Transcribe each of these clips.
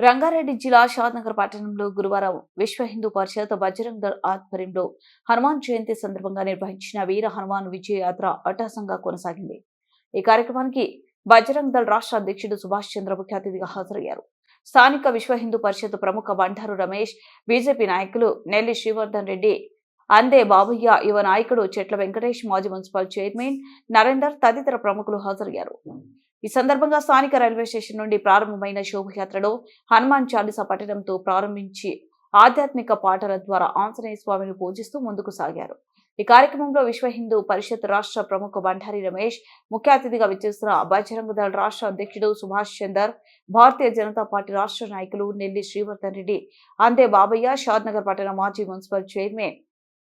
రంగారెడ్డి జిల్లా షాద్నగర్ పట్టణంలో గురువారం విశ్వ హిందూ పరిషత్ బజరంగ్ దళ్ ఆధ్వర్యంలో హనుమాన్ జయంతి సందర్భంగా నిర్వహించిన వీర హనుమాన్ విజయ యాత్ర అట్టహాసంగా కొనసాగింది. ఈ కార్యక్రమానికి బజరంగ్ దళ్ రాష్ట్ర అధ్యక్షుడు సుభాష్ చంద్ర ముఖ్య అతిథిగా హాజరయ్యారు. స్థానిక విశ్వ హిందూ పరిషత్ ప్రముఖ బండారు రమేష్ బీజేపీ నాయకులు నెల్లి శ్రీవర్ధన్ రెడ్డి అందే బాబయ్య యువ నాయకుడు చెట్ల వెంకటేష్ మాజీ మున్సిపల్ చైర్మన్ నరేందర్ తదితర ప్రముఖులు హాజరయ్యారు. ఈ సందర్భంగా స్థానిక రైల్వే స్టేషన్ నుండి ప్రారంభమైన శోభయాత్రలో హనుమాన్ చాలీసా పఠనంతో ప్రారంభించి ఆధ్యాత్మిక పాటల ద్వారా ఆంజనేయ స్వామిని పూజిస్తూ ముందుకు సాగారు. ఈ కార్యక్రమంలో విశ్వ హిందూ పరిషత్ రాష్ట్ర ప్రముఖ బండారి రమేష్ ముఖ్య అతిథిగా విచ్చేస్తున్న బజరంగ దళ రాష్ట్ర అధ్యక్షుడు సుభాష్ చందర్ భారతీయ జనతా పార్టీ రాష్ట్ర నాయకులు నెల్లి శ్రీవర్ధన్ రెడ్డి అందే బాబయ్య షాద్నగర్ పట్టణ మాజీ మున్సిపల్ చైర్మన్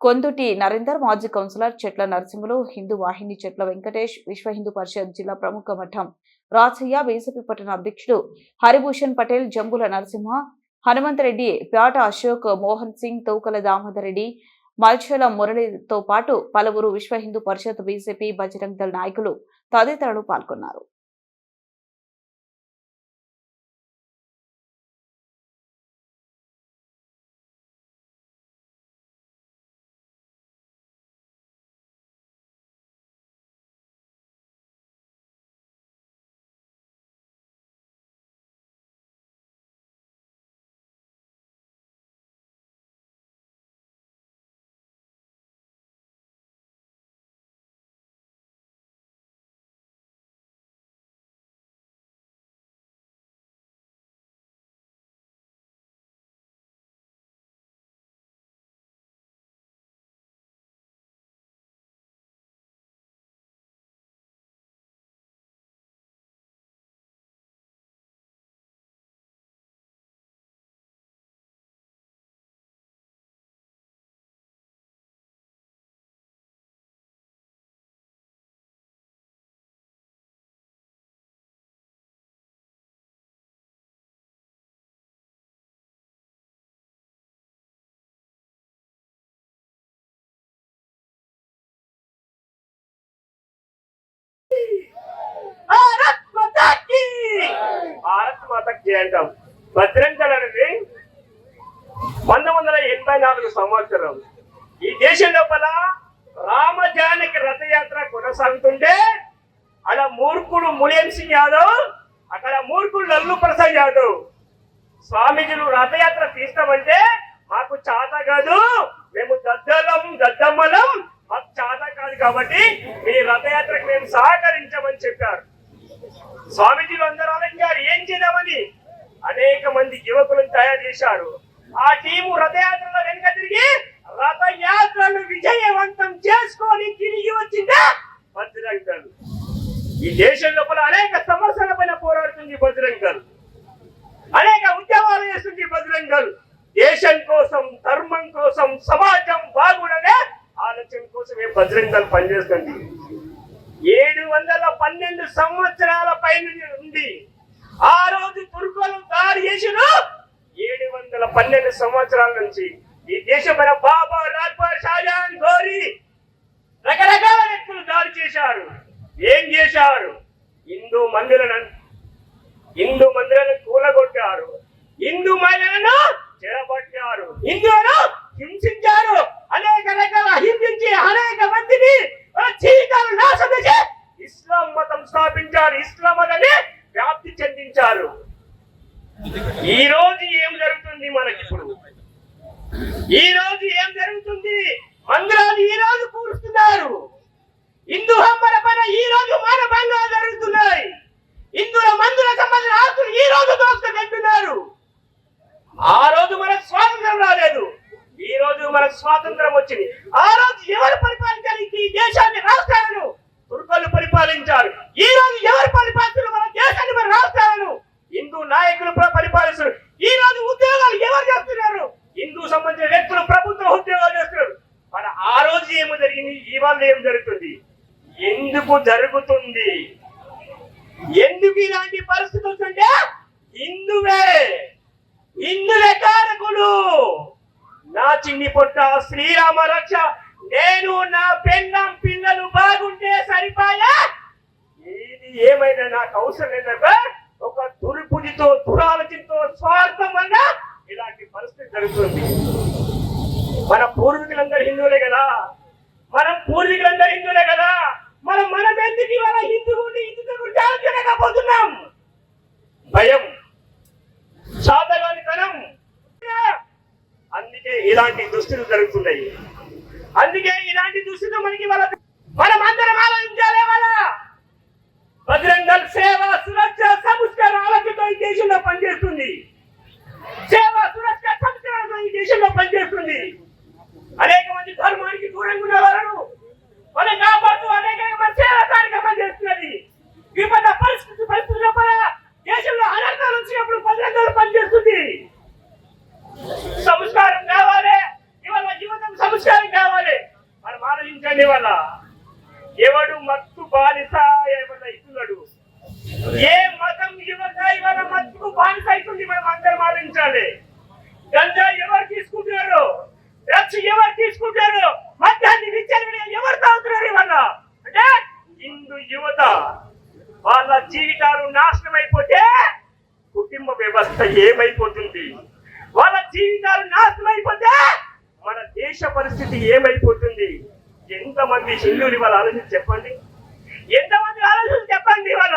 కొందుటి నరేందర్ మాజీ కౌన్సిలర్ చెట్ల నరసింహులు హిందూ వాహిని చెట్ల వెంకటేష్ విశ్వ హిందూ పరిషత్ జిల్లా ప్రముఖ మఠం. రాజయ్య బీజేపీ పట్టణ అధ్యక్షుడు హరిభూషణ్ పటేల్ జంబుల నరసింహ హనుమంతరెడ్డి ప్యాట అశోక్ మోహన్ సింగ్ తౌకల దామోదర్ రెడ్డి మల్చల మురళితో పాటు పలువురు విశ్వ హిందూ పరిషత్ బీజేపీ బజరంగ్ దళ నాయకులు తదితరులు పాల్గొన్నారు. మాతకి అంటాం. భద్రంకల్ అనేది పంతొమ్మిది వందల ఎనభై నాలుగు సంవత్సరం. ఈ దేశం లోపల రామజానికి రథయాత్ర కొనసాగుతుంటే అక్కడ మూర్ఖుడు ములేం సింగ్ యాదవ్ అక్కడ మూర్ఖుడు లల్లు ప్రసాద్ యాదవ్ స్వామీజీలు రథయాత్ర తీస్తామంటే మాకు చాత కాదు మేము దద్దలం దద్దమ్మలం మాకు చాత కాదు కాబట్టి మీ రథయాత్రకు మేము సహకరించమని చెప్పారు. స్వామీజీలు అందరూ ఆలోచించారు ఏం చేద్దామని? అనేక మంది యువకులను తయారు చేశారు ఆ టీము రథయాత్రలో వెనుక తిరిగి రథయాత్రను విజయవంతం చేసుకొని తిరిగి వచ్చిందా? బజరంగ్ దళ్ ఈ దేశం లోపల అనేక సమస్యల పైన పోరాడుతుంది బజరంగ్ దళ్ అనేక ఉద్యమాలు చేస్తుంది బజరంగ్ దళ్ దేశం కోసం ధర్మం కోసం సమాజం బాగుండనే ఆలోచన కోసమే బజరంగ్ దళ్ పనిచేస్తుంది. ఏడు వందల పన్నెండు సంవత్సరాల పైన ఉంది. ఆ రోజు తుర్కులు తయారు చేసిన ఏడు వందల పన్నెండు సంవత్సరాల నుంచి ఈ దేశమైన బాబా రాజ్పాల్ షాజహాన్ గోరి రకరకాల వ్యక్తులు దారి చేశారు. ఏం చేశారు? హిందూ మందిరాలను హిందూ మందిరాలను కూలగొట్టారు. హిందూ మహిళలను చెరబట్టారు హిందువులను హింసించారు. అనేక రకాల హింసించి అనేక మందిని జీవితాలు నాశనం ఇస్లాం మతం స్థాపించారు. ఇస్లాం మతాన్ని వ్యాప్తి చెందించారు. ఈ రోజు ఏం జరుగుతుంది మనకి ఇప్పుడు ఈ రోజు ఏం జరుగుతుంది? మందిరాలు ఈ రోజు కూరుస్తున్నారు. హిందూ హమ్మల పైన ఈ రోజు మానభంగాలు జరుగుతున్నాయి. హిందువుల మందుల సంబంధించిన ఆస్తులు ఈ రోజు దోచుకుంటున్నారు ఆ రోజు మనకు స్వాతంత్రం రాలేదు. ఈ రోజు మనకు స్వాతంత్రం వచ్చింది. ఆ రోజు ఎవరు పరిపాలించాలి ఈ దేశాన్ని రాష్ట్రాలను తుర్కలు పరిపాలించారు ఈ రోజు ఎవరు పరిపాలిస్తున్నారు మన దేశాన్ని మన రాష్ట్రాలను హిందూ నాయకులు ప్ర- పరిపాలిస్తున్నారు ఈ రోజు ఉద్యోగాలు ఎవరు చేస్తున్నారు హిందూ సంబంధించిన వ్యక్తులు ప్రభుత్వ ఉద్యోగాలు చేస్తున్నారు మరి ఆ రోజు ఏమి జరిగింది ఇవాళ ఏం జరుగుతుంది? ఎందుకు జరుగుతుంది? ఎందుకు ఇలాంటి పరిస్థితి వస్తుంటే? హిందువే హిందువే కారకులు! నా చిన్ని పొట్ట శ్రీరామ రక్ష నేను నా పెళ్ళం పిల్లలు బాగుంటే సరిపాయా? ఇది ఏమైనా నాకు అవసరం లేదబ్బా ఒక దుర్బుద్ధితో దురాలోచనతో స్వార్థం వల్ల ఇలాంటి పరిస్థితి జరుగుతుంది. మన పూర్వీకులందరూ హిందువులే కదా? మనం పూర్వీకులందరూ హిందువులే కదా. మనం మనం ఎందుకు ఇవాళ హిందూ ఉండి గురించి ఆలోచించలేకపోతున్నాం? భయం సాధగానితనం అందుకే ఇలాంటి దుస్తులు జరుగుతున్నాయి. అందుకే ఇలాంటి దుస్తులు మనకి వాళ్ళ మనం అందరం ఆలోచించాలి వాళ్ళ బజరంగల్ సేవ సురక్ష సంస్కారం ఆలోచనతో ఈ దేశంలో పనిచేస్తుంది. సేవ సురక్ష సంస్కారంతో ఈ దేశంలో పనిచేస్తుంది. అనేక మంది ధర్మానికి దూరంగా ఉన్న వాళ్ళను మనం కాపాడుతూ అనేక మంది సేవ కార్యక్రమాలు చేస్తున్నది. విపద పరిస్థితి పరిస్థితుల దేశంలో అనర్థాలు వచ్చినప్పుడు భద్రంగా పనిచేస్తుంది. సంస్కారం కావాలి ఇవాళ జీవితం సంస్కారం కావాలి. మనం ఆలోచించండి ఇవాళ. ఎవడు మత్తు బానిస ఏమన్నా ఇస్తున్నాడు. ఏ మతం యువత ఇవాళ మత్తుకు బానిస అవుతుంది మనం అందరం ఆలోచించాలి. గంజా ఎవరు తీసుకుంటున్నారు? ఎవరు తీసుకుంటారు? మద్యాన్ని విచ్చలవిడి ఎవరు తాగుతున్నారు ఇవాళ? అంటే హిందూ యువత వాళ్ళ జీవితాలు నాశనం అయిపోతే కుటుంబ వ్యవస్థ ఏమైపోతుంది? వాళ్ళ జీవితాలు నాశనం అయిపోతే మన దేశ పరిస్థితి ఏమైపోతుంది? ఎంతమంది హిందువులు ఇవాళ ఆలోచించి చెప్పండి. ఎంతమంది ఆలోచించి చెప్పండి ఇవాళ?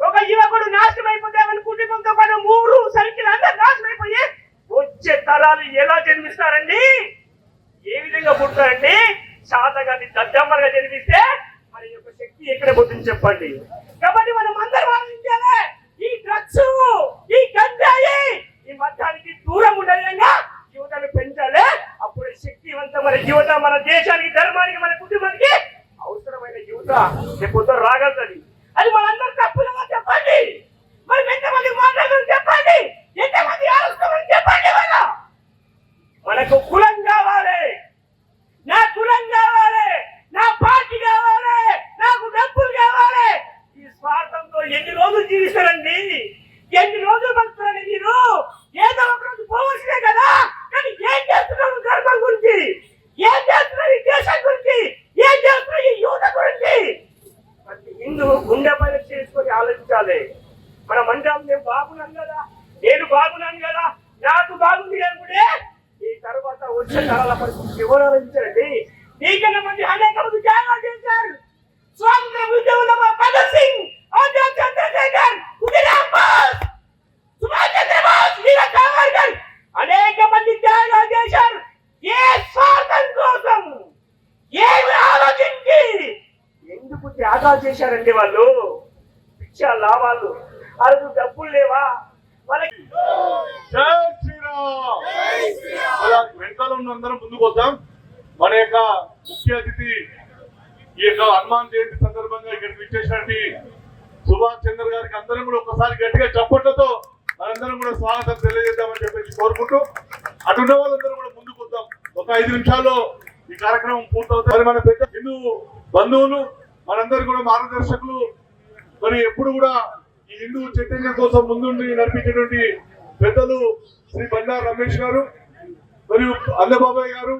ఒక యువకుడు నాశనం అయిపోతే మన కుటుంబంతో పాటు మూడు సర్కిల్ అందరు నాశనం అయిపోయి వచ్చే తరాలు ఎలా జన్మిస్తారండి? ఏ విధంగా పుడతారండి? శాతగాని దద్దమ్మలుగా జన్మిస్తే మన యొక్క శక్తి ఎక్కడ పోతుంది చెప్పండి. కాబట్టి మనం అందరం ఆలోచించాలి. ఈ డ్రగ్స్ ఈ గంజాయి ఈ మద్యానికి దూరం ఉండే విధంగా యువతను పెంచాలి. అప్పుడు శక్తివంతమైన యువత మన దేశానికి ధర్మానికి మన కుటుంబానికి అవసరమైన యువత రేపు రాగలుగుతుంది అది మనందరం తప్పులుగా చెప్పండి మరి ఎంతమంది మాట్లాడడం చెప్పండి ఎంతమంది ఆలోచన చెప్పండి మన మనకు కులం కావాలి నా కులం కావాలి నా పార్టీ కావాలి నాకు డబ్బులు కావాలి ఈ స్వార్థంతో ఎన్ని రోజులు జీవిస్తారండి ఎన్ని రోజులు బతుకుతారండి మీరు ఏదో ఒక రోజు పోవలసినే కదా? కానీ ఏం చేస్తున్నారు ధర్మం గురించి? ఏం చేస్తున్నారు ఈ దేశం గురించి? ఏం చేస్తున్నారు ఈ యువత గురించి? ప్రతి హిందూ గుండె పైన చేసుకొని ఆలోచించాలి. మనం అంటాం నేను బాగున్నాను కదా? నేను బాగున్నాను కదా? నాకు బాగుంది అనుకుంటే ఈ తర్వాత వచ్చే తరాల పరిస్థితి ఎవరు ఆలోచించారండి? నీకన్నా మంది అనేక మంది త్యాగాలు చేశారు. స్వాతంత్ర ఉద్యమంలో మా భగత్ సింగ్ ఆజాద్ చంద్రశేఖర్ ఉదిరామ్ బోస్ సుభాష్ చంద్రబోస్ అనేక మంది త్యాగాలు చేశారు. ఏ స్వార్థం కోసం? ఏమి ఆలోచించి? ఎందుకు త్యాగాలు చేశారండి వాళ్ళు? పిచ్చా లాభాలు అరకు డబ్బులు లేవా? వాళ్ళకి జై శ్రీరామ్! అలా వెనకాల ఉన్న అందరం ముందుకు వద్దాం. మన యొక్క ముఖ్య అతిథి ఈ యొక్క హనుమాన్ జయంతి సందర్భంగా ఇక్కడ విచ్చేసినటువంటి సుభాష్ చంద్ర గారికి అందరం కూడా ఒకసారి గట్టిగా చప్పట్లతో మనందరం కూడా స్వాగతం తెలియజేద్దామని చెప్పేసి కోరుకుంటూ అటున్న వాళ్ళందరూ కూడా ముందుకు వద్దాం. ఒక ఐదు నిమిషాల్లో ఈ కార్యక్రమం పూర్తవుతుంది. మన పెద్ద హిందూ బంధువులు మనందరూ కూడా మార్గదర్శకులు మరి ఎప్పుడు కూడా ఈ హిందూ చైతన్యం కోసం ముందుండి నడిపించేటువంటి పెద్దలు శ్రీ బండారు రమేష్ గారు మరియు అల్లబాబాయ్ గారు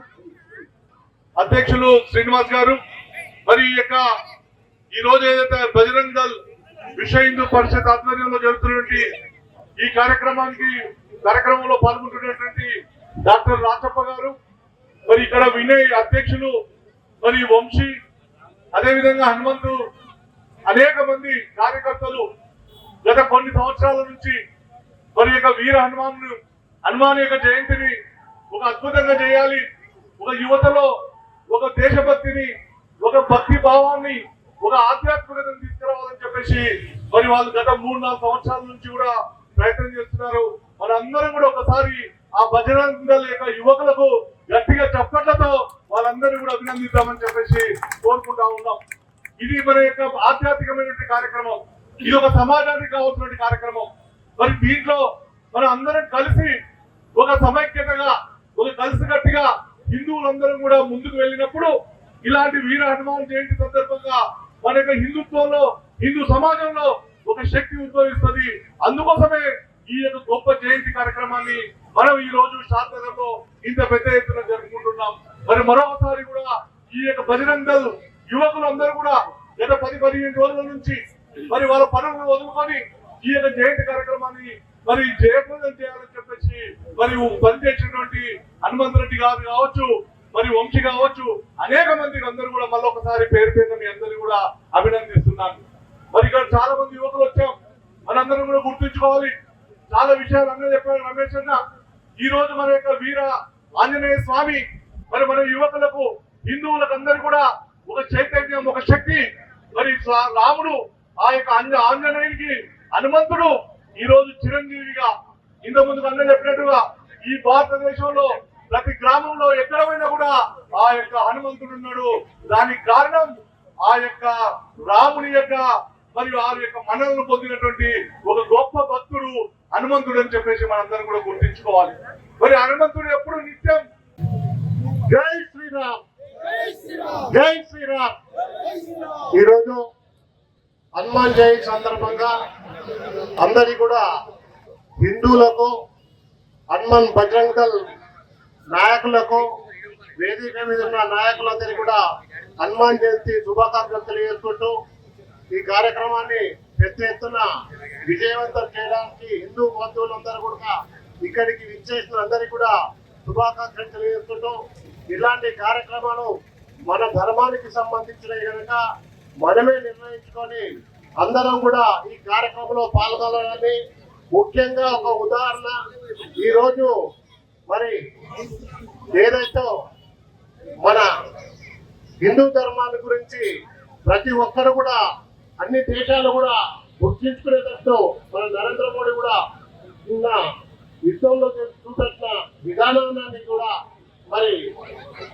అధ్యక్షులు శ్రీనివాస్ గారు మరి ఈ యొక్క ఈ రోజు ఏదైతే బజరంగ్ దళ్ విశ్వ హిందూ పరిషత్ ఆధ్వర్యంలో జరుగుతున్నటువంటి ఈ కార్యక్రమానికి కార్యక్రమంలో పాల్గొంటున్నటువంటి డాక్టర్ రాచప్ప గారు మరి ఇక్కడ వినయ్ అధ్యక్షులు మరి వంశీ అదేవిధంగా హనుమంతు అనేక మంది కార్యకర్తలు గత కొన్ని సంవత్సరాల నుంచి మరి యొక్క వీర హనుమాను హనుమాన్ యొక్క జయంతిని ఒక అద్భుతంగా చేయాలి. ఒక యువతలో ఒక దేశభక్తిని ఒక భక్తి భావాన్ని ఒక ఆధ్యాత్మికతను తీసుకురావాలని చెప్పేసి మరి వాళ్ళు గత మూడు నాలుగు సంవత్సరాల నుంచి కూడా ప్రయత్నం చేస్తున్నారు. మనందరం కూడా ఒకసారి ఆ భజన దళ యువకులకు గట్టిగా చప్పట్లతో వాళ్ళందరూ కూడా అభినందిద్దామని చెప్పేసి కోరుకుంటా ఉన్నాం. ఇది మన యొక్క ఆధ్యాత్మికమైనటువంటి కార్యక్రమం. ఇది ఒక సమాజానికి కావాల్సినటువంటి కార్యక్రమం. మరి దీంట్లో మనం అందరం కలిసి ఒక సమైక్యతగా ఒక కలిసికట్టుగా హిందువులందరం కూడా ముందుకు వెళ్ళినప్పుడు ఇలాంటి వీర హనుమాన్ జయంతి సందర్భంగా మన యొక్క హిందుత్వంలో హిందూ సమాజంలో ఒక శక్తి ఉద్భవిస్తుంది. అందుకోసమే ఈ యొక్క గొప్ప జయంతి కార్యక్రమాన్ని మనం ఈ రోజు శారదలో ఇంత పెద్ద ఎత్తున జరుపుకుంటున్నాం. మరి మరొకసారి కూడా ఈ యొక్క బజరంగ దళ్ యువకులందరూ కూడా గత పది పదిహేను రోజుల నుంచి మరి వాళ్ళ పనులను వదులుకొని ఈ యొక్క జయంతి కార్యక్రమాన్ని మరి జయప్రదం చేయాలని చెప్పేసి మరి పనిచేసినటువంటి హనుమంతరెడ్డి గారు కావచ్చు మరి వంశీ కావచ్చు అనేక మంది అందరూ కూడా మళ్ళీ ఒకసారి పేరు పేరు మీ అందరినీ కూడా అభినందిస్తున్నాను. మరి ఇక్కడ చాలా మంది యువకులు వచ్చాం. మనందరం కూడా గుర్తుంచుకోవాలి. చాలా విషయాలు అన్నీ చెప్పారు రమేష్ అన్న. ఈ రోజు మన యొక్క వీర ఆంజనేయ స్వామి మరి మన యువకులకు హిందువులకు అందరు కూడా ఒక చైతన్యం ఒక శక్తి. మరి రాముడు ఆ యొక్క ఆంజనేయునికి హనుమంతుడు ఈ రోజు చిరంజీవిగా ఇంత ముందుకు అందరూ చెప్పినట్టుగా ఈ భారతదేశంలో ప్రతి గ్రామంలో ఎక్కడ పోయినా కూడా ఆ యొక్క హనుమంతుడు ఉన్నాడు. దానికి కారణం ఆ యొక్క రాముని యొక్క మరియు ఆ యొక్క మనలను పొందినటువంటి ఒక గొప్ప భక్తుడు హనుమంతుడు అని చెప్పేసి మనందరం కూడా గుర్తించుకోవాలి. మరి హనుమంతుడు ఎప్పుడు నిత్యం జై శ్రీరామ్. జై శ్రీరామ్. ఈరోజు హనుమాన్ జయంతి సందర్భంగా అందరి కూడా హిందువులకు హనుమాన్ బజరంగల్ నాయకులకు వేదిక మీద ఉన్న నాయకులందరికీ కూడా హనుమాన్ జయంతి శుభాకాంక్షలు తెలియజేసుకుంటూ ఈ కార్యక్రమాన్ని పెద్ద ఎత్తున విజయవంతం చేయడానికి హిందూ బంధువులందరూ కూడా ఇక్కడికి విచ్చేసిన అందరికీ కూడా శుభాకాంక్షలు తెలియజేసుకుంటూ ఇలాంటి కార్యక్రమాలు మన ధర్మానికి సంబంధించినవి కనుక మనమే నిర్ణయించుకొని అందరం కూడా ఈ కార్యక్రమంలో పాల్గొనాలని ముఖ్యంగా ఒక ఉదాహరణ. ఈ రోజు మరి ఏదైతే మన హిందూ ధర్మాన్ని గురించి ప్రతి ఒక్కరు కూడా అన్ని దేశాలు కూడా గుర్తించుకునేటట్టు మన నరేంద్ర మోడీ కూడా నిన్న యుద్ధంలో చూపెట్టిన విధానాన్ని కూడా మరి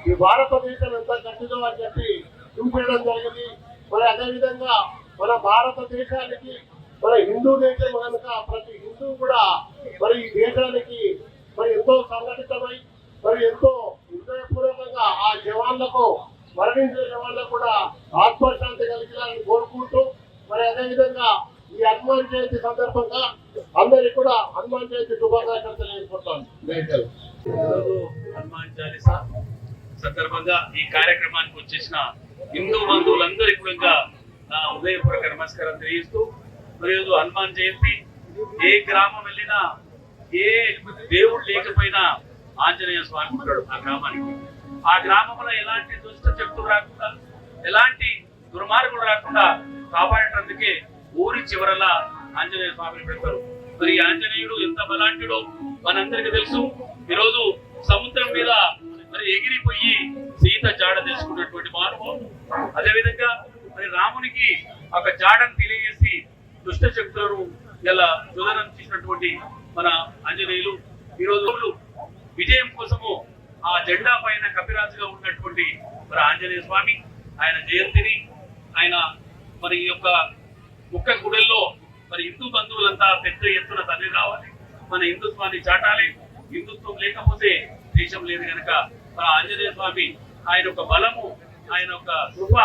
ఈ భారతదేశం ఎంత గట్టిదో అని చెప్పి చూపించడం జరిగింది. మరి అదేవిధంగా మన భారతదేశానికి మన హిందూ దేశం కనుక ప్రతి హిందూ కూడా మరి ఈ దేశానికి మరి ఎంతో సంఘటితమై మరి ఎంతో హృదయపూర్వకంగా ఆ జవాన్లకు మరణించిన జవాన్లకు కూడా ఆత్మశాంతి కలిగించాలని కోరుకుంటూ మరి అదే విధంగా ఈ హనుమాన్ జయంతి సందర్భంగా అందరికీ కూడా హనుమాన్ జయంతి శుభాకాంక్షలు తెలియజేసుకుంటాను. హనుమాన్ చాలీసా సందర్భంగా ఈ కార్యక్రమానికి వచ్చేసిన హిందూ బంధువులందరికీ కూడా నా ఉదయపూర్వక నమస్కారం తెలియజేస్తూ మరి ఈరోజు హనుమాన్ జయంతి ఏ గ్రామం వెళ్ళినా ఏ దేవుడు లేకపోయినా ఆంజనేయ స్వామి ఉంటాడు ఆ గ్రామానికి. ఆ గ్రామంలో ఎలాంటి దుష్ట శక్తులు రాకుండా ఎలాంటి దుర్మార్గులు రాకుండా కాపాడేటందుకే ఊరి చివరలా ఆంజనేయ స్వామిని పెడతారు. మరి ఆంజనేయుడు ఎంత బలాంటిడో మనందరికీ తెలుసు. ఈరోజు సముద్రం మీద మరి ఎగిరిపోయి సీత జాడ తెలుసుకున్నటువంటి మానవుడు అదేవిధంగా మరి రామునికి ఒక జాడను తెలియజేసి దుష్ట శక్తులను ఇలా జ్వలనం చేసినటువంటి మన ఆంజనేయులు ఈరోజు విజయం కోసము ఆ జెండా పైన కపిరాజుగా ఉన్నటువంటి మరి ఆంజనేయ స్వామి ఆయన జయంతిని ఆయన మరి ఈ యొక్క ముక్క గుడెల్లో మరి హిందూ బంధువులంతా పెద్ద ఎత్తున తల్లి రావాలి. మన హిందుత్వాన్ని చాటాలి. హిందుత్వం లేకపోతే దేశం లేదు కనుక మన ఆంజనేయ స్వామి ఆయన యొక్క బలము ఆయన యొక్క కృప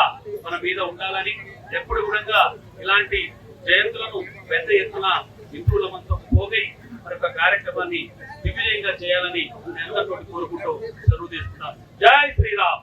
మన మీద ఉండాలని ఎప్పుడు కూడా ఇలాంటి జయంతులను పెద్ద ఎత్తున హిందువులమంతా పోగై మరి యొక్క కార్యక్రమాన్ని దిగ్విజయంగా చేయాలని నేను కోరుకుంటూ సెలవు తీసుకున్నాను జై శ్రీరామ్!